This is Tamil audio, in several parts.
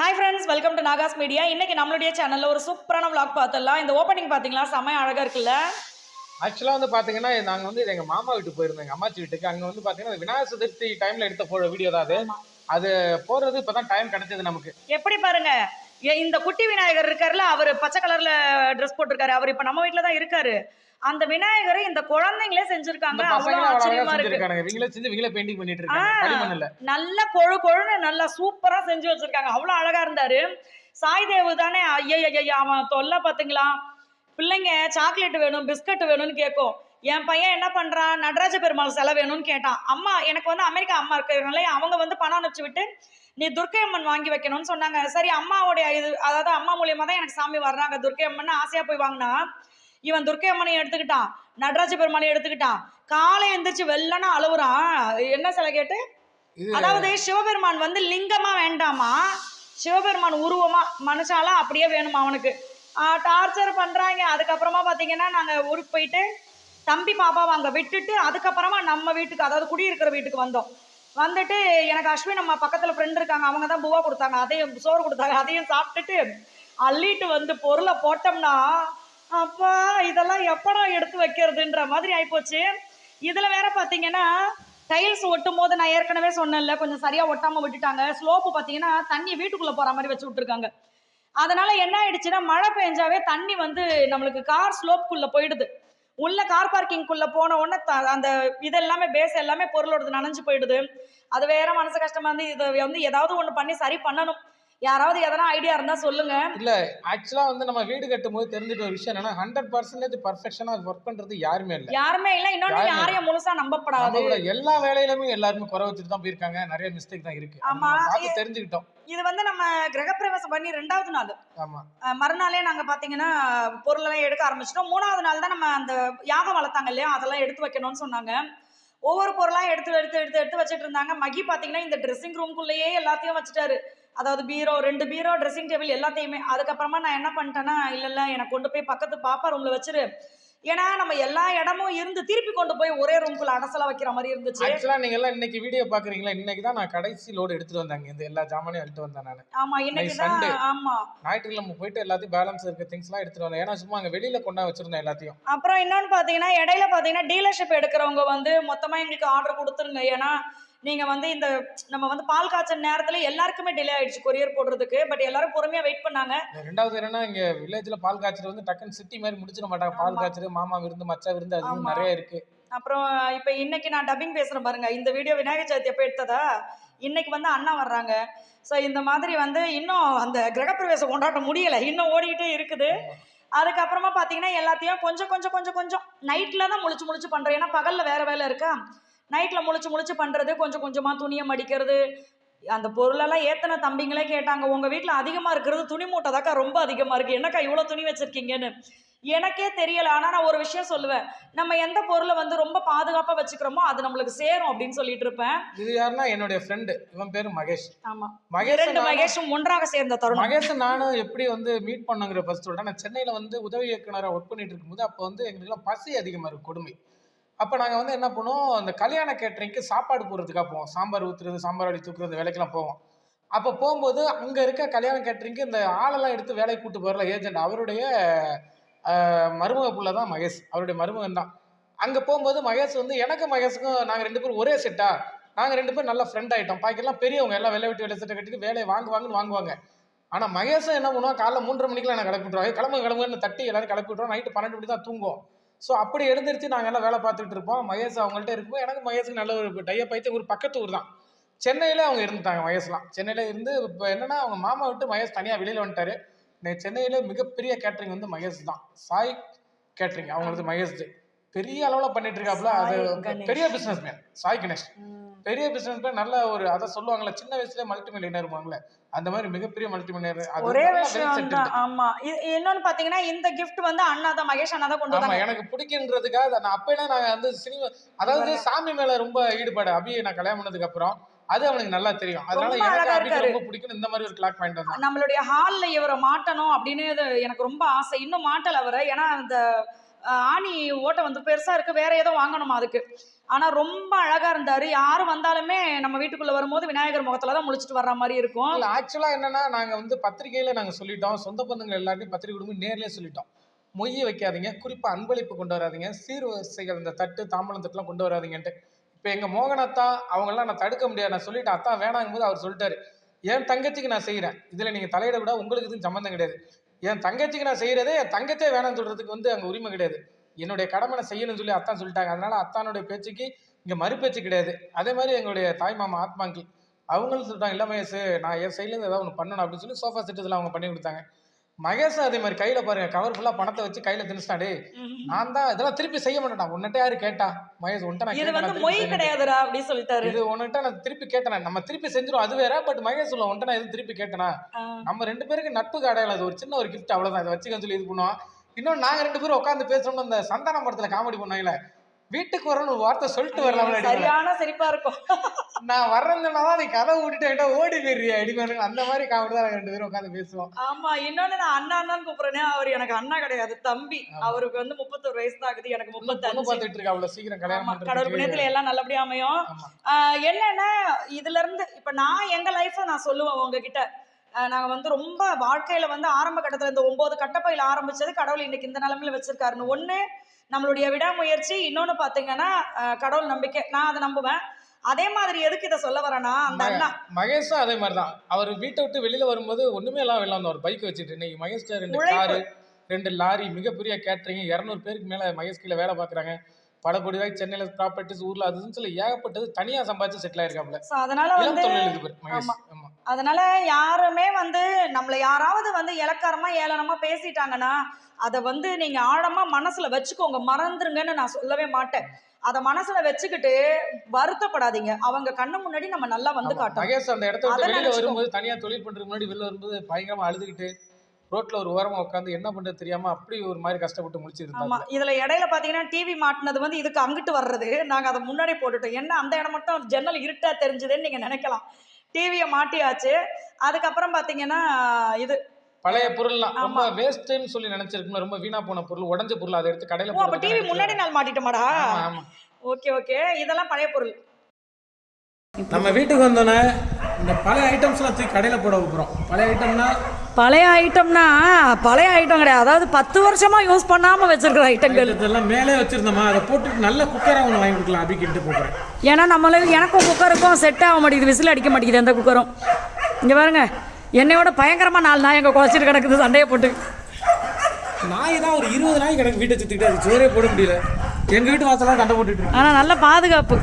Hi friends welcome to Nagas media இன்னைக்கு நம்மளுடைய சேனல்ல ஒரு சூப்பரான vlog பார்த்துடலாம். இந்த ஓப்பனிங் பார்த்தீங்களா? செம்ம அழகா இருக்குல்ல? ஆக்சுவலாக வந்து பார்த்தீங்கன்னா நாங்கள் வந்து எங்கள் மாமா வீட்டுக்கு போயிருந்தோம். எங்கள் அம்மாச்சி வீட்டுக்கு. அங்கே வந்து பார்த்தீங்கன்னா விநாயகர் சதுர்த்தி டைமில் எடுத்த வீடியோ தான் அது. அது போடுறது இப்போ தான் டைம் கிடைச்சது நமக்கு. எப்படி பாருங்க? எ- இந்த குட்டி விநாயகர் இருக்காருல்ல அவர் பச்சை கலர்ல ட்ரெஸ் போட்டிருக்காரு. அவர் இப்ப நம்ம வீட்ல தான் இருக்காரு. அந்த விநாயகரை இந்த குழந்தைங்களே செஞ்சிருக்காங்க. அவ்வளவு ஆச்சரியமா இருக்கு. நல்ல கொழு கொழுன்னு நல்லா சூப்பரா செஞ்சு வச்சிருக்காங்க. அவ்வளவு அழகா இருந்தாரு. சாய் தேவு தானே ஐயா ஐயா அவன் தொல்லை பாத்தீங்களா? பிள்ளைங்க சாக்லேட் வேணும் பிஸ்கட் வேணும்னு கேட்கும் என் பையன் என்ன பண்றான்? நடராஜ பெருமாள் செலை வேணும்னு கேட்டான். அம்மா எனக்கு வந்து அமெரிக்கா அம்மா இருக்கிறதுனால அவங்க வந்து பணம் அனுப்பிச்சு விட்டு நீ துர்க்கை அம்மன் வாங்கி வைக்கணும்னு சொன்னாங்க. சரி அம்மாவுடைய இது அதாவது அம்மா மூலியமா தான் எனக்கு சாமி வர்றாங்க. துர்க்கை அம்மன் ஆசையா போய் வாங்கினா இவன் துர்க்கை அம்மனையும் எடுத்துக்கிட்டான். நடராஜ பெருமாளையும் எடுத்துக்கிட்டான். காலை எந்திரிச்சு வெள்ளனா அழுவுறான். என்ன சிலை கேட்டு? அதாவது சிவபெருமான் வந்து லிங்கமா வேண்டாமா? சிவபெருமான் உருவமா மனுஷாலா அப்படியே வேணுமா அவனுக்கு? டார்ச்சர் பண்றாங்க. அதுக்கப்புறமா பாத்தீங்கன்னா நாங்க ஊருக்கு போயிட்டு தம்பி பாப்பாவை அங்கே விட்டுட்டு அதுக்கப்புறமா நம்ம வீட்டுக்கு அதாவது குடியிருக்கிற வீட்டுக்கு வந்தோம். வந்துட்டு எனக்கு அஸ்வின் நம்ம பக்கத்தில் ஃப்ரெண்ட் இருக்காங்க. அவங்க தான் பூவா கொடுத்தாங்க. அதையும் சோறு கொடுத்தாங்க. அதையும் சாப்பிட்டுட்டு அள்ளிட்டு வந்து பொருளை போட்டோம்னா அப்பா இதெல்லாம் எப்படா எடுத்து வைக்கிறதுன்ற மாதிரி ஆயிப்போச்சு. இதில் வேற பார்த்தீங்கன்னா டைல்ஸ் ஒட்டும் போது நான் ஏற்கனவே சொன்னேன்ல கொஞ்சம் சரியாக ஒட்டாமல் விட்டுட்டாங்க. ஸ்லோப்பு பார்த்தீங்கன்னா தண்ணி வீட்டுக்குள்ளே போகிற மாதிரி வச்சு விட்டுருக்காங்க. அதனால என்ன ஆயிடுச்சுன்னா மழை பெஞ்சாவே தண்ணி வந்து நம்மளுக்கு கார் ஸ்லோப்புக்குள்ளே போயிடுது. உள்ள கார் பார்க்கிங்குள்ள போன உடனே த- அந்த இதெல்லாமே பேஸ் எல்லாமே பொருளோடது நனைஞ்சு போயிடுது. அது வேற மனசு கஷ்டமா இருந்து இதை வந்து ஏதாவது ஒன்று பண்ணி சரி பண்ணணும். யாராவது எதனா ஐடியா இருந்தா சொல்லுங்க. இல்ல ஆக்சுவலா வந்து நம்ம வீடு கட்டும் போது தெரிஞ்சுட்ட ஒரு விஷயம் என்னன்னா ஹண்ட்ரட் பர்சன்டேஜ் பர்ஃபெக்ஷனா ஒர்க் பண்றது யாருமே இல்ல. யாருமே இல்ல இன்னொன்னு யாரையும் முழுசா நம்பப்படாது. எல்லா வேலையிலுமே எல்லாருமே குறை வச்சுட்டு தான் போயிருக்காங்க. நிறைய மிஸ்டேக் தான் இருக்கு. ஆமா. தெரிஞ்சுக்கிட்டோம். இது வந்து நம்ம கிரகப்பிரவேசம் பண்ணி ரெண்டாவது நாள். மறுநாளே நாங்க பாத்தீங்கன்னா பொருளெல்லாம் எடுக்க ஆரம்பிச்சிட்டோம். மூணாவது நாள் தான் நம்ம அந்த யாகம் வளர்த்தாங்க இல்லையா? அதெல்லாம் எடுத்து வைக்கணும்னு சொன்னாங்க. ஒவ்வொரு பொருளா எடுத்து எடுத்து எடுத்து எடுத்து வச்சுட்டு இருந்தாங்க. மகி பாத்தீங்கன்னா இந்த ட்ரெஸ்ஸிங் ரூம்குள்ளேயே எல்லாத்தையும் வச்சுட்டாரு. அதாவது பீரோ ரெண்டு பீரோ ட்ரெஸ்ஸிங் டேபிள் எல்லாத்தையுமே. அதுக்கப்புறமா நான் என்ன பண்ணிட்டேன்னா இல்ல இல்ல எனக்கு கொண்டு போய் பக்கத்து பாப்பா ரூம்ல வச்சிரு. ஏன்னா நம்ம எல்லா இடமும் இருந்து திருப்பி கொண்டு போய் ஒரே ரூம்குள்ள அடசலா வைக்கிற மாதிரி இருந்துச்சு. ஆக்சுவலா நீங்க எல்லாம் இன்னைக்கு வீடியோ பாக்குறீங்களா? இன்னைக்கு தான் நான் கடைசி லோடு எடுத்துட்டு வந்தாங்க இந்த எல்லா ஜாமானையும் எடுத்து வந்தேன் நான். ஆமா இன்னைக்கு. தான் ஆமா. ஞாயிற்றுக்கிழமை போயிட்டு எல்லாத்தையும் பேலன்ஸ் இருக்க திங்ஸ் எல்லாம் எடுத்துட்டு வந்தேன். ஏன்னா சும்மா அங்க வெளியில கொண்டா வச்சிருந்தேன் எல்லாத்தையும். அப்புறம் இன்னொன்று பார்த்தீங்கன்னா இடையில பார்த்தீங்கன்னா டீலர்ஷிப் எடுக்கிறவங்க வந்து மொத்தமாக எங்களுக்கு ஆர்டர் கொடுத்துருங்க. ஏன்னா நீங்கள் வந்து இந்த நம்ம வந்து பால் காய்ச்சல் நேரத்தில் எல்லாருக்குமே டிலே ஆயிடுச்சு கொரியர் போடுறதுக்கு. பட் எல்லாரும் பொறுமையாக வெயிட் பண்ணாங்க. ரெண்டாவது என்னன்னா இங்க வில்லேஜ்ல பால் காய்ச்சல் வந்து டக்குன்னு சிட்டி மாதிரி முடிச்சிட மாட்டாங்க. பால். காய்ச்சல் மாமா விருந்து மச்சா விருந்து அது. நிறைய இருக்கு. அப்புறம் இப்போ இன்னைக்கு நான் டப்பிங் பேசுகிறேன் பாருங்க. இந்த வீடியோ விநாயகர் சதுர்த்தி எப்போ எடுத்ததா? இன்னைக்கு வந்து அண்ணா வர்றாங்க. ஸோ இந்த மாதிரி வந்து இன்னும் அந்த கிரகப்பிரவேசம் கொண்டாட்ட முடியலை. இன்னும் ஓடிக்கிட்டே இருக்குது. அதுக்கப்புறமா பார்த்தீங்கன்னா எல்லாத்தையும் கொஞ்சம் கொஞ்சம் கொஞ்சம் கொஞ்சம் நைட்டில் தான் முழிச்சு முழிச்சு பண்ணுறேன் ஏன்னா பகலில் வேற வேலை இருக்கா? நைட்டில் முழிச்சு முழிச்சு பண்ணுறது கொஞ்சம் கொஞ்சமாக துணியை மடிக்கிறது. அந்த பொருளெல்லாம் ஏத்தனை தம்பிங்களே கேட்டாங்க உங்கள் வீட்டில் அதிகமாக இருக்கிறது துணி மூட்டை தாக்கா ரொம்ப அதிகமாக இருக்குது என்னக்கா இவ்வளோ துணி வச்சுருக்கீங்கன்னு? எனக்கே தெரியல. ஆனால் நான் ஒரு விஷயம் சொல்லுவேன். நம்ம எந்த பொருளை வந்து ரொம்ப பாதுகாப்பாக வச்சுக்கிறோமோ அது நம்மளுக்கு சேரும் அப்படின்னு சொல்லிட்டு இருப்பேன். இது யாருன்னா என்னுடைய ஃப்ரெண்டு இவன் பேரு மகேஷ். ஆமாம் மகேஷ் நானும்- மகேஷும் ஒன்றாக சேர்ந்த தருணம். மகேஷ் நானும் எப்படி வந்து மீட் பண்ணுங்கிற ஃபர்ஸ்ட் சொல்றேன். நான் சென்னையில வந்து உதவி இயக்குனரா ஒர்க் பண்ணிட்டு இருக்கும்போது அப்போ வந்து எங்களுக்குலாம் பசி அதிகமா இருக்கு கொடுமை. அப்போ நாங்கள் வந்து என்ன பண்ணுவோம்? அந்த கல்யாண கேட்டரிங்க்கு சாப்பாடு போடுறதுக்காக போவோம். சாம்பார் ஊற்றுறது சாம்பார் அடி தூக்குறது வேலைக்கெல்லாம் போவோம். அப்போ போகும்போது அங்கே இருக்க கல்யாண கேட்டரிங்க்கு இந்த ஆளெல்லாம் எடுத்து வேலைக்கு கூட்டு போகிறல ஏஜென்ட் அவருடைய மருமக புள்ள தான் மகேஷ். அவருடைய மருமகன் தான். அங்கே போகும்போது மகேஷ் வந்து எனக்கு மகேஷுக்கும் நாங்கள் ரெண்டு பேரும் ஒரே செட்டா நாங்கள் ரெண்டு பேரும் நல்லா ஃப்ரெண்ட் ஆகிட்டோம் பாக்கெல்லாம் பெரியவங்க. எல்லாம் வெளில வெட்டி வெள்ளை சட்டை கட்டிட்டு வேலையை வாங்கு வாங்குன்னு வாங்குவாங்க. ஆனால் மகேஷும் என்ன பண்ணுவான்? காலைல மூன்றரை மணிக்கெலாம் நான் கிளப்பி விட்ருவாங்க கிளம்பு கிளம்புன்னு தட்டி எல்லாரும் கிளப்பி விட்ருவோம் நைட்டு பன்னெண்டு மணி தான் தூங்குவோம். ஸோ அப்படி எழுந்திருச்சு நாங்கள் எல்லாம் வேலை பார்த்துட்டு இருப்போம். மகேஷ் அவங்கள்ட்ட இருக்கும்போது எனக்கு மகேஷுக்கு நல்ல ஒரு டைப் ஆயிட்டு ஒரு பக்கத்து ஊர் தான். சென்னையில் அவங்க இருந்துட்டாங்க மகேஷ்லாம். சென்னையில் இருந்து இப்போ என்னென்னா அவங்க மாமா விட்டு மகேஷ் தனியாக வெளியில் வந்துட்டார். சென்னையில் மிகப்பெரிய கேட்ரிங் வந்து மகேஷ் தான். சாய் கேட்ரிங் அவங்களுக்கு மகேஷ் பெரிய அளவில் பண்ணிட்டு இருக்காப்புல அது. பெரிய பிஸ்னஸ் மேன் சாய் கணேஷ். பெரிய பிசினஸ் மேன் நல்ல ஒரு அதை சொல்லுவாங்கல்ல சின்ன வயசுல மல்டி மில்லியனர் இருப்பாங்கல்ல அந்த மாதிரி மிகப்பெரிய மல்டி மில்லியனர் ஒரே விஷயம் ஆமா. இன்னொன்னு பாத்தீங்கன்னா இந்த கிஃப்ட் வந்து அண்ணா தான் மகேஷ் அண்ணா தான் கொண்டு வந்தாங்க. எனக்கு பிடிக்குன்றதுக்காக நான் அப்பெல்லாம் நாங்க வந்து சினிமா அதாவது சாமி மேல ரொம்ப ஈடுபாடு. அபியை நான் கல்யாணம் பண்ணதுக்கு அப்புறம் அது அவனுக்கு நல்லா தெரியும். அதனால எனக்கு அபிக்கு. ரொம்ப பிடிக்கும் இந்த மாதிரி ஒரு கிளாக் பாயிண்ட் தான் நம்மளுடைய ஹால்ல இவரை மாட்டணும் அப்படின்னு எனக்கு ரொம்ப ஆசை. இன்னும் மாட்டல அவரை. ஏன்னா அந்த ஆணி ஓட்டை வந்து பெருசா இருக்கு. வேற ஏதோ வாங்கணுமா அதுக்கு? ஆனா ரொம்ப அழகா இருந்தாரு. யாரும் வந்தாலுமே நம்ம வீட்டுக்குள்ள வரும்போது விநாயகர் முகத்தில் தான் முழிச்சிட்டு வர்ற மாதிரி இருக்கும். இல்ல ஆக்சுவலா என்னன்னா நாங்க வந்து பத்திரிகையில நாங்க சொல்லிட்டோம். சொந்த பந்தங்கள் எல்லாத்தையும் பத்திரிகை கொடுக்கும் நேர்லயே சொல்லிட்டோம். மொய் வைக்காதீங்க. குறிப்பா அன்பளிப்பு கொண்டு வராதிங்க. சீர்வரிசைகள் இந்த தட்டு தாம்பலம் தட்டுலாம் கொண்டு வராதிங்கன்ட்டு. இப்போ எங்க மோகனத்தா அவங்கெல்லாம் நான் தடுக்க முடியாது. நான் சொல்லிட்டேன் அத்தா வேணாங்கும் போது அவர் சொல்லிட்டாரு. என் தங்கச்சிக்கு நான் செய்கிறேன் இதுல நீங்க தலையிட விட உங்களுக்கு இதுவும் சம்மந்தம் கிடையாது. என் தங்கச்சிக்கு நான் செய்கிறதே என் தங்கச்சியே வேணாம்னு சொல்கிறதுக்கு வந்து அங்கே உரிமை கிடையாது. என்னுடைய கடமை நான் செய்யணும்னு சொல்லி அத்தான் சொல்லிட்டாங்க. அதனால அத்தானுடைய பேச்சுக்கு இங்கே மறுபேச்சு கிடையாது. அதே மாதிரி எங்களுடைய தாய் மாமா ஆத்மாங்கி அவங்களும் சொல்லிட்டாங்க இல்லை மகேஷ் நான் என் சைட்லேருந்து ஏதாவது ஒன்று பண்ணணும் அப்படின்னு சொல்லி சோஃபா செட் இதெல்லாம் அவங்க பண்ணி கொடுத்தாங்க. மகேஷ் அதே மாதிரி கையில் பாருங்க கவர் ஃபுல்லாக பணத்தை வச்சு கையில் திணிச்சிட்டாடே நான் தான் இதெல்லாம் திருப்பி செய்ய மாட்டேன்டா. உன்கிட்ட யாரு கேட்டா? மகேஷ் உன்கிட்ட நான் இது வந்து மொய் மாட்டேன். கிடையாதுடா அப்படின்னு சொல்லிட்டாரு. இது உன்கிட்ட நான் திருப்பி கேட்டேன்? நம்ம திருப்பி செஞ்சிரும் அது வேற. பட் மகேஷ் சொல்ல உன்கிட்ட நான் எதுவும் திருப்பி கேட்டேனா? நம்ம ரெண்டு பேருக்கு நட்புக்கு அடையாளம் அது ஒரு சின்ன ஒரு கிஃப்ட் அவ்வளவுதான். இதை வச்சுக்கன்னு சொல்லி இது பண்ணுவோம். இன்னொன்று நாங்க ரெண்டு பேரும் உட்காந்து பேசணும்னு அந்த சந்தானம் படத்துல காமெடி பண்ணாங்களே வீட்டுக்கு வரணும்னு ஒரு வார்த்தை சொல்லிட்டு வரலாம் சரியான சிரிப்பா இருக்கும். நான் வர்றேன்னா தான் நீ கதை விட்டுட்டு ஓடி போயிடுறியா அடிமானு அந்த மாதிரி காமெடி தான் ரெண்டு பேரும் உட்காந்து பேசுவோம். ஆமா இன்னொன்னு நான் அண்ணா அண்ணான்னு கூப்பிடுறேனே அவர் எனக்கு அண்ணா கிடையாது தம்பி. அவருக்கு வந்து முப்பத்தொரு வயசு தான் ஆகுது எனக்கு முப்பத்தஞ்சு. பார்த்துட்டு இருக்கா அவ்வளவு சீக்கிரம் கல்யாணம் கடவுள் புண்ணியத்துல எல்லாம் நல்லபடியா அமையும். என்னன்னா இதுல இருந்து இப்ப நான் எங்க லைஃப்ல நான் சொல்லுவேன் உங்ககிட்ட. ஆஹ் நாங்க வந்து ரொம்ப வாழ்க்கையில வந்து ஆரம்ப கட்டத்துல இந்த ஒன்பது கட்டப்பையில ஆரம்பிச்சது கடவுள் இன்னைக்கு இந்த நிலைமையில வச்சிருக்காருன்னு. ஒண்ணு நம்மளுடைய விடாமுயற்சி இன்னொன்னு பாத்தீங்கன்னா ஆஹ் கடவுள் நம்பிக்கை. நான் அதை நம்புவேன். அதே மாதிரி எதுக்கு இதை சொல்ல வரேன்னா அந்த அண்ணா. மகேஷும் அதே மாதிரி தான் அவர் வீட்டை விட்டு வெளியில வரும்போது ஒண்ணுமே எல்லாம் வெளில வந்தார் பைக் வச்சுட்டு இன்னைக்கு மகேஷ்ட ரெண்டு. காரு ரெண்டு லாரி மிகப்பெரிய கேட்டரிங் இரநூறு பேருக்கு மேல மகேஷ் கீழே வேலை பார்க்குறாங்க படப்படிவாய் சென்னையில ப்ராப்பர்ட்டிஸ் ஊர்ல அதுன்னு சொல்லி ஏகப்பட்டது தனியா சம்பாதிச்சு செட்டில் ஆயிருக்காப்ல அதனால வந்து மகேஷ். ஆமா. அதனால யாருமே வந்து நம்மள யாராவது வந்து இலக்காரமா ஏளனமா பேசிட்டாங்கன்னா அதை வந்து நீங்க ஆழமா மனசுல வச்சுக்கோங்க. மறந்துருங்கன்னு நான் சொல்லவே மாட்டேன். அதை மனசுல வச்சுக்கிட்டு வருத்தப்படாதீங்க. அவங்க கண்ணு முன்னாடி நம்ம நல்லா வந்து ஆமா. காட்டணும். மகேஷ் அந்த இடத்த அதை விட்டு வெளியில. வரும்போது தனியா தொழில் பண்றதுக்கு முன்னாடி வெளில வரும்போது பயங்கரமா அழுதுகிட்டு ரோட்ல ஒரு ஓரமா உட்காந்து என்ன பண்றது தெரியாம அப்படி ஒரு மாதிரி கஷ்டப்பட்டு முடிச்சிட்டு ஆமா. இதுல இடையில பாத்தீங்கன்னா டிவி மாட்டினது வந்து இதுக்கு அங்கிட்டு வர்றது. நாங்க அதை முன்னாடி போட்டுட்டோம். என்ன அந்த இடம் மட்டும் ஜன்னல் இருட்டா தெரிஞ்சுதுன்னு நீங்க நினைக்கலாம். டிவியை மாட்டியாச்சு. அதுக்கப்புறம் பாத்தீங்கன்னா இது. பழைய பொருள்லாம். ரொம்ப. வேஸ்ட்னு சொல்லி நினைச்சிருக்கோம் ரொம்ப வீணா போன பொருள் உடஞ்ச பொருள் அதை எடுத்து கடையில ஓ அப்ப டிவி முன்னாடி நாள் மாட்டிட்டோமாடா? ஆமா, ஆமா. Okay okay. இதெல்லாம் பழைய பொருள். நம்ம வீட்டுக்கு வந்தோன்னே இந்த பழைய ஐட்டம்ஸ்லாம் தூக்கி கடையில போட வைக்கிறோம். பழைய ஐட்டம்னா பழைய ஐட்டம்னா பழைய ஐட்டம் கிடையாது. அதாவது பத்து வருஷமா யூஸ் பண்ணாம வச்சிருக்கிற ஐட்டங்கள் இதெல்லாம் மேலே வச்சிருந்தோமா? அதை போட்டு நல்ல குக்கரா ஒன்று வாங்கி கொடுக்கலாம். அபிக்கிட்டு போகிறேன் ஏன்னா நம்மள எனக்கும் குக்கருக்கும் செட் ஆக மாட்டேங்குது. விசில் அடிக்க மாட்டேங்குது எந்த குக்கரும் இங்க பாருங்க. என்னையோட பயங்கரமா நாலு நாய் எங்க குழச்சிட்டு கிடக்குது. சண்டையை போட்டு. நாய் தான் ஒரு இருபது நாய் கிடக்கு. வீட்டை சுற்றிக்கிட்டு அது சோறே போட முடியல. எங்க வீட்டு வாசலாம் சண்டை போட்டுட்டு இருக்கு. ஆனா நல்ல பாதுகாப்பு.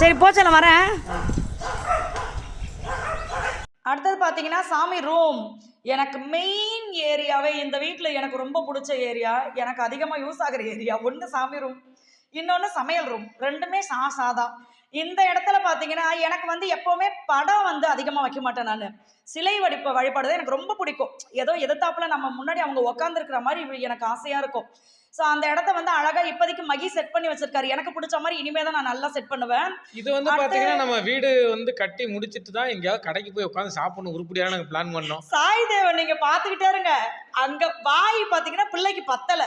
சரி போச்சல வரேன். அடுத்தது பார்த்தீங்கன்னா சாமி ரூம் எனக்கு மெயின் ஏரியாவே இந்த வீட்டில் எனக்கு ரொம்ப பிடிச்ச ஏரியா எனக்கு அதிகமாக யூஸ் ஆகிற ஏரியா ஒன்று சாமி ரூம் இன்னொன்று சமையல் ரூம் ரெண்டுமே சா சாதா இந்த இடத்துல பார்த்தீங்கன்னா எனக்கு வந்து எப்போவுமே படம் வந்து அதிகமாக வைக்க மாட்டேன் நான். சிலை வடிப்ப வழிபாடு எனக்கு ரொம்ப பிடிக்கும். ஏதோ எதிர்த்தாப்புல நம்ம முன்னாடி அவங்க உட்காந்துருக்கிற மாதிரி எனக்கு ஆசையாக இருக்கும். ஸோ அந்த இடத்த வந்து அழகா இப்போதைக்கு மகி செட் பண்ணி வச்சிருக்காரு. எனக்கு பிடிச்ச மாதிரி இனிமே தான் நான் நல்லா செட் பண்ணுவேன். இது வந்து பாத்தீங்கன்னா நம்ம வீடு வந்து கட்டி முடிச்சிட்டு தான் எங்கேயாவது கடைக்கு போய் உட்காந்து சாப்பிடணும். உருப்படியான நாங்கள் பிளான் பண்ணோம். சாய் தேவன் நீங்க பாத்துக்கிட்டே இருங்க. அங்க வாய் பாத்தீங்கன்னா பிள்ளைக்கு பத்தல.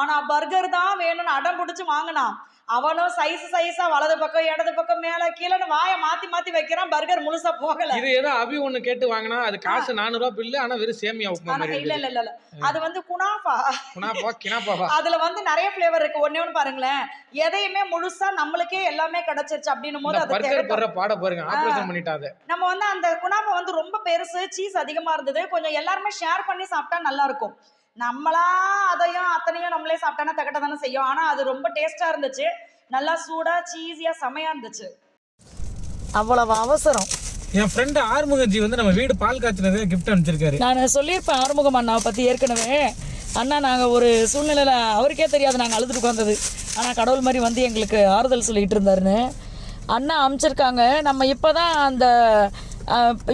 ஆனா பர்கர் தான் வேணும்னு அடம் பிடிச்சு வாங்கினான். அவனும் சைஸ் சைஸா வலது பக்கம் இடது பக்கம் மேல கீழேன்னு வாயை மாத்தி மாத்தி வைக்கிறான். பர்கர் முழுசா போகல. இது ஏதோ அபி ஒண்ணு கேட்டு வாங்கினா அது காசு நானூறுவா பில்லு ஆனா வெறும் சேமியா உப்புமா மாதிரி இல்ல இல்ல இல்ல அது வந்து குணாஃபா குணாப்பா கிணாப்பாவா அதுல வந்து நிறைய ஃபிளேவர் இருக்கு. ஒண்ணே ஒண்ணு பாருங்களேன். எதையுமே முழுசா நம்மளுக்கே எல்லாமே கிடைச்சிருச்சு அப்படின்னும் போது அது பர்கர். போடுற பாட பாருங்க. ஆப்ரேஷன் பண்ணிட்டாத. நம்ம வந்து அந்த குணாப்பா வந்து ரொம்ப பெருசு சீஸ் அதிகமா இருந்தது. கொஞ்சம் எல்லாருமே ஷேர் பண்ணி சாப்பிட்டா நல்லா இருக்கும். நம்மளா அதையும் அத்தனையும் நம்மளே சாப்பிட்டானா தகட்ட தானே செய்யும். ஆனா அது ரொம்ப டேஸ்டா இருந்துச்சு. நல்லா சூடா சீஸியா செமையா இருந்துச்சு. அவ்வளவு அவசரம். என் ஃப்ரெண்டு ஆறுமுகஜி வந்து நம்ம வீடு பால் காய்ச்சினது கிஃப்ட் அனுப்பிச்சிருக்காரு. நான் சொல்லியிருப்பேன் ஆறுமுகம் அண்ணாவை பற்றி ஏற்கனவே. அண்ணா நாங்கள் ஒரு சூழ்நிலையில் அவருக்கே தெரியாது நாங்கள் அழுதுட்டு உட்காந்தது ஆனால் கடவுள் மாதிரி வந்து எங்களுக்கு ஆறுதல் சொல்லிட்டு இருந்தாருன்னு. அண்ணா அமைச்சிருக்காங்க. நம்ம இப்போ தான் அந்த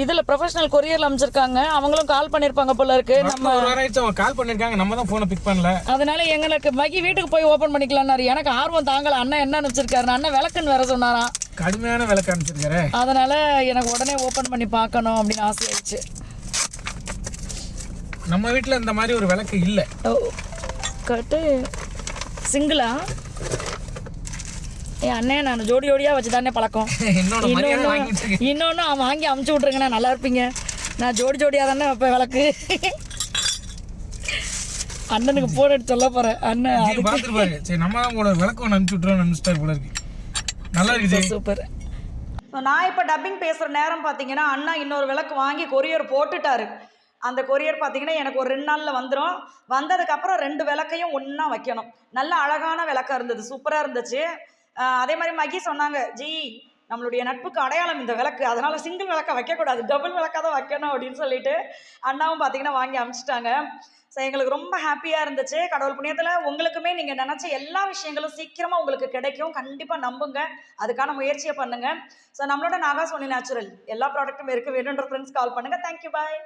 இதில் ப்ரொஃபஷனல் கொரியரில் அமைச்சிருக்காங்க. அவங்களும் கால் பண்ணியிருப்பாங்க போல இருக்கு. நம்ம அவங்க கால் பண்ணிருக்காங்க. நம்ம தான் போனை பிக் பண்ணல. அதனால எங்களுக்கு மகி வீட்டுக்கு போய் ஓப்பன் பண்ணிக்கலாம்னாரு எனக்கு ஆர்வம் தாங்கல. அண்ணன் என்ன அனுப்பிச்சிருக்காரு? அண்ணன் விளக்குன்னு வேற சொன்னாராம். கடுமையான விளக்கு அனுப்பிச்சிருக்காரு. அதனால எனக்கு உடனே ஓப்பன் பண்ணி பார்க்கணும் அப்படின்னு ஆசையாயிடுச்சு. நம்ம வீட்ல இந்த மாதிரி ஒரு விளக்கு இல்ல. கட்டு. சிங்கிளா என் அண்ணே நான் ஜோடி ஜோடியாக வச்சு தானே பழக்கம் இன்னொன்று இன்னொன்று அவன் வாங்கி அமுச்சு விட்ருங்கண்ணா நல்லா இருப்பீங்க. நான் ஜோடி ஜோடியாக தானே வைப்பேன் விளக்கு. அண்ணனுக்கு போன் எடுத்து சொல்ல போகிறேன் அண்ணன் ஜி பார்த்துருப்பாரு சரி நம்ம தான் போல விளக்கு ஒன்று அனுப்பிச்சு விட்றோம் நினச்சிட்டாரு போல இருக்கு. நல்லா இருக்கு ஜி சூப்பர். நான் இப்போ டப்பிங் பேசுகிற நேரம் பார்த்தீங்கன்னா அண்ணா இன்னொரு விளக்கு வாங்கி கொரியர் போட்டுட்டாரு. அந்த கொரியர் பார்த்தீங்கன்னா எனக்கு ஒரு ரெண்டு நாளில் வந்துடும் வந்ததுக்கப்புறம் ரெண்டு விளக்கையும் ஒன்றா வைக்கணும். நல்ல அழகான விளக்கா இருந்தது. சூப்பராக இருந்துச்சு. அதே மாதிரி மகி சொன்னாங்க ஜி நம்மளுடைய நட்புக்கு அடையாளம் இந்த விளக்கு. அதனால சிங்கிள் விளக்கை வைக்கக்கூடாது. டபுள் விளக்காக தான் வைக்கணும் அப்படின்னு சொல்லிட்டு அண்ணாவும் பார்த்தீங்கன்னா வாங்கி அமிச்சிட்டாங்க ஸோ எங்களுக்கு ரொம்ப ஹாப்பியாக இருந்துச்சு. கடவுள் புண்ணியத்தில் உங்களுக்குமே நீங்கள் நினச்ச எல்லா விஷயங்களும் சீக்கிரமாக உங்களுக்கு கிடைக்கும். கண்டிப்பாக நம்புங்க. அதுக்கான முயற்சியை பண்ணுங்க. ஸோ நம்மளோட நாகா சோனி நேச்சுரல் எல்லா ப்ராடக்ட்டும் இருக்கு வேணுன்ற ஃப்ரெண்ட்ஸ் கால் பண்ணுங்க. Thank you bye